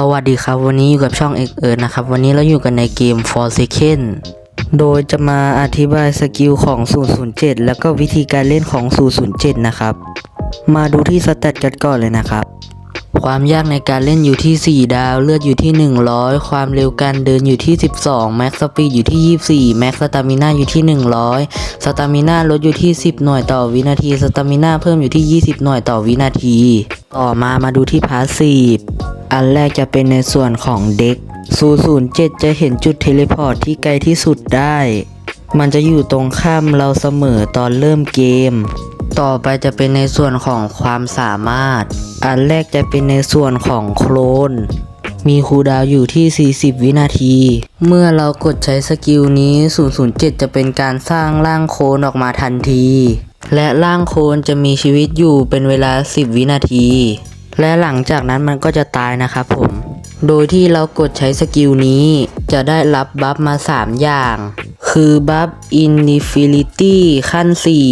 สวัสดีครับ วันนี้อยู่กับช่องเอกเอิร์นะครับ วันนี้เราอยู่กันในเกม For Second โดยจะมาอธิบายสกิลของ 007 แล้วก็วิธีการเล่นของ 007 นะครับ มาดูที่สเตตกันก่อนเลยนะครับ ความยากในการเล่นอยู่ที่ 4 ดาว เลือดอยู่ที่ 100 ความเร็วการเดินอยู่ที่ 12 แม็กสปีดอยู่ที่ 24 แม็กสตามิน่าอยู่ที่ 100 สตามิน่าลดอยู่ที่ 10 หน่วยต่อวินาที สตามิน่าเพิ่มอยู่ที่ 20 หน่วยต่อวินาที ต่อมามาดูที่พาสซีฟ อันแรกจะเป็นในส่วนของเด็ก 007 จะเห็นจุดเทเลพอร์ตที่ไกลที่สุดได้ มันจะอยู่ตรงข้ามเราเสมอตอนเริ่มเกม ต่อไปจะเป็นในส่วนของความสามารถ อันแรกจะเป็นในส่วนของโคลน มีคูดาวอยู่ที่ 40 วินาที เมื่อเรากดใช้สกิลนี้ 007 จะเป็นการสร้างร่างโคลนออกมาทันที และร่างโคลนจะมีชีวิตอยู่เป็นเวลา 10 วินาที และหลังจากนั้นมันก็จะตายนะครับผม โดยที่เรากดใช้สกิลนี้ จะได้รับบัฟมา 3 อย่าง คือบัฟ Infinity ขั้น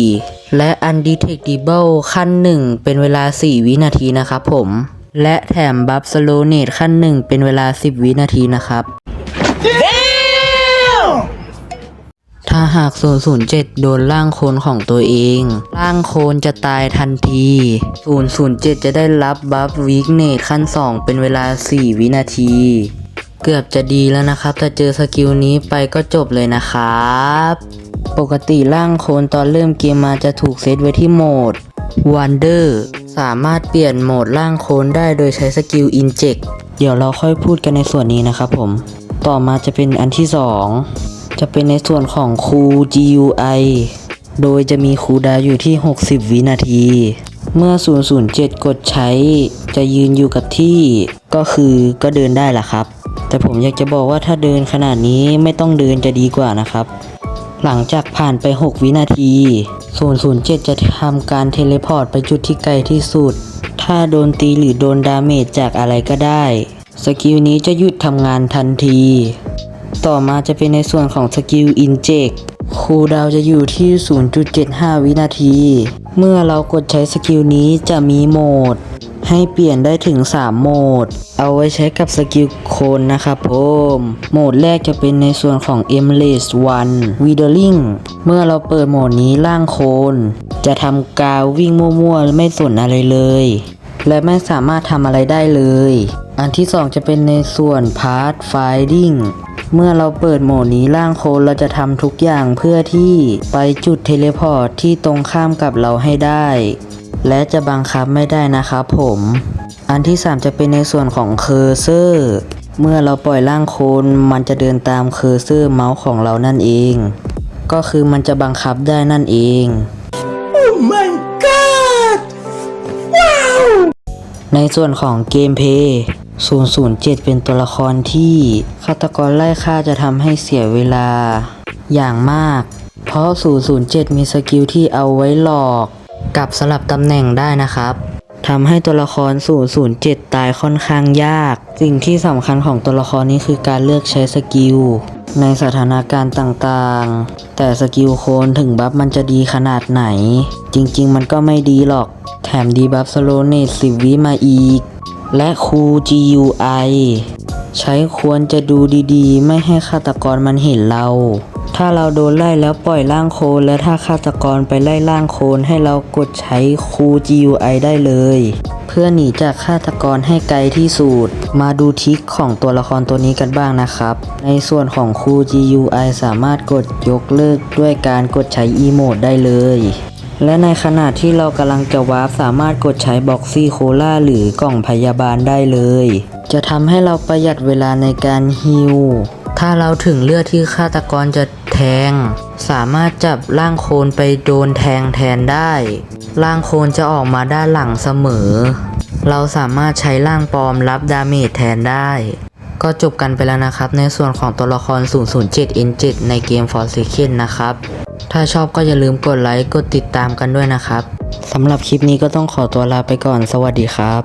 4 และ Undetectable ขั้น 1 เป็นเวลา 4 วินาทีนะครับผม และแถมบัฟ Slowness ขั้น 1 เป็นเวลา 10 วินาทีนะครับ หาก 007 โดนร่างโคลนของตัวเอง ร่างโคลนจะตายทันที 007 จะได้รับบัฟวีคเนตขั้น 2 เป็นเวลา 4 วินาที เกือบจะดีแล้วนะครับถ้าเจอสกิลนี้ไปก็จบเลยนะครับ ปกติร่างโคลนตอนเริ่มเกมมาจะถูกเซตไว้ที่โหมด Wonder สามารถเปลี่ยนโหมดร่างโคลนได้โดยใช้สกิล Inject เดี๋ยวเราค่อยพูดกันในส่วนนี้นะครับผม ต่อมาจะเป็นอันที่ 2 จะเป็นในส่วนของคูล GUI โดยจะมีคูลดาวอยู่ที่ 60 วินาที เมื่อ 007 กดใช้ จะยืนอยู่กับที่ก็คือก็เดินได้ล่ะครับ แต่ผมอยากจะบอกว่าถ้าเดินขนาดนี้ไม่ต้องเดินจะดีกว่านะครับ หลังจากผ่านไป 6 วินาที 007 จะทำการเทเลพอร์ตไปจุดที่ไกลที่สุด ถ้าโดนตีหรือโดนดาเมจจากอะไรก็ได้ สกิลนี้จะหยุดทำงานทันที ต่อมาจะเป็นในส่วนของสกิล Inject คูลดาวจะอยู่ที่ 0.75 วินาที เมื่อเรากดใช้สกิลนี้จะมีโหมด ให้เปลี่ยนได้ถึง 3 โหมด เอาไว้ใช้กับสกิลโคนนะครับผมโหมดแรกจะเป็นในส่วนของ e m l e s One Withering เมื่อเราเปิดโหมดนี้ล่างโคน จะทำกาววิ่งมั่วๆ ไม่สนอะไรเลย และไม่สามารถทำอะไรได้เลย อันที่ 2 จะเป็นในส่วน Path Finding เมื่อเราเปิดโหมดนี้ล่างโคนเราจะทำทุกอย่างเพื่อที่ไปจุดเทเลพอร์ตที่ตรงข้ามกับเราให้ได้ และจะบังคับไม่ได้นะครับผม อันที่ 3 จะเป็นในส่วนของเคอร์เซอร์เมื่อเราปล่อยร่างโคนมันจะเดินตามเคอร์เซอร์เมาส์ของเรานั่นเอง ก็คือมันจะบังคับได้นั่นเองในส่วนของเกมเพย์ 007 เป็นตัวละครที่ฆาตกรไล่ฆ่าจะทำให้เสียเวลาอย่างมาก เพราะ 007 มีสกิลที่เอาไว้หลอก กับสลับตำแหน่งได้นะครับทำให้ตัวละคร 007 ตายค่อนข้างยาก สิ่งที่สำคัญของตัวละครนี้คือการเลือกใช้สกิล ในสถานการณ์ต่างๆ แต่สกิลโคนถึงบัฟมันจะดีขนาดไหน จริงๆ มันก็ไม่ดีหรอก แถมดีบัฟสโลเนต10วิมาอีก และคู GUI ใช้ควรจะดูดีๆ ไม่ให้ฆาตกรมันเห็นเรา ถ้าเราโดนไล่แล้วปล่อยร่างโคลนและถ้าฆาตกรไปไล่ร่างโคลนให้เรากดใช้คู GUI ได้เลย เพื่อหนีจากฆาตกรให้ไกลที่สุดมาดูทริคของตัวละครตัวนี้กันบ้างนะครับ ในส่วนของคู GUI สามารถกดยกเลิกด้วยการกดใช้อีโมดได้เลย และในขณะที่เรากำลังจะวาร์ปสามารถกดใช้บ็อกซี่โคล่าหรือกล่องพยาบาลได้เลย จะทำให้เราประหยัดเวลาในการฮิวถ้าเราถึงเลือดที่ฆาตกรจะแทง สามารถจับร่างโคลนไปโดนแทงแทนได้ ร่างโคลนจะออกมาด้านหลังเสมอ เราสามารถใช้ร่างปลอมรับดาเมจแทนได้ ก็จบกันไปแล้วนะครับ ในส่วนของตัวละคร 007 N7 ในเกม Forsaken นะครับ ถ้าชอบก็อย่าลืมกดไลค์ กดติดตามกันด้วยนะครับ สำหรับคลิปนี้ก็ต้องขอตัวลาไปก่อน สวัสดีครับ